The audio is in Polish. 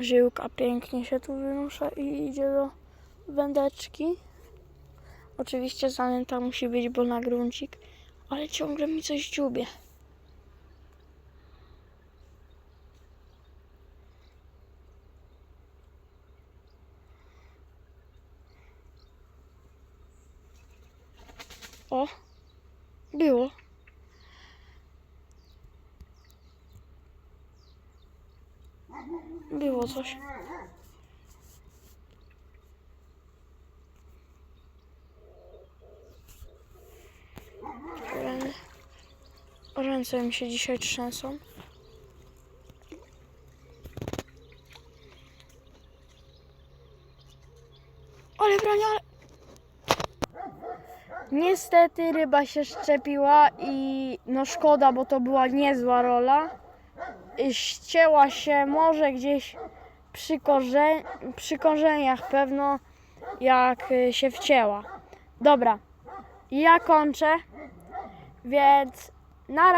Żyłka pięknie się tu wynusza i idzie do wędeczki. Oczywiście zanęta musi być, bo na gruncik, ale ciągle mi coś dziubie. O, było. Było coś. Rę- Ręce mi się dzisiaj trzęsą. Ale brania. Niestety ryba się szczepiła i no szkoda, bo to była niezła rola. Ścięła się może gdzieś przy, korze... przy korzeniach pewno jak y, się wcięła. Dobra, ja kończę, więc na razie.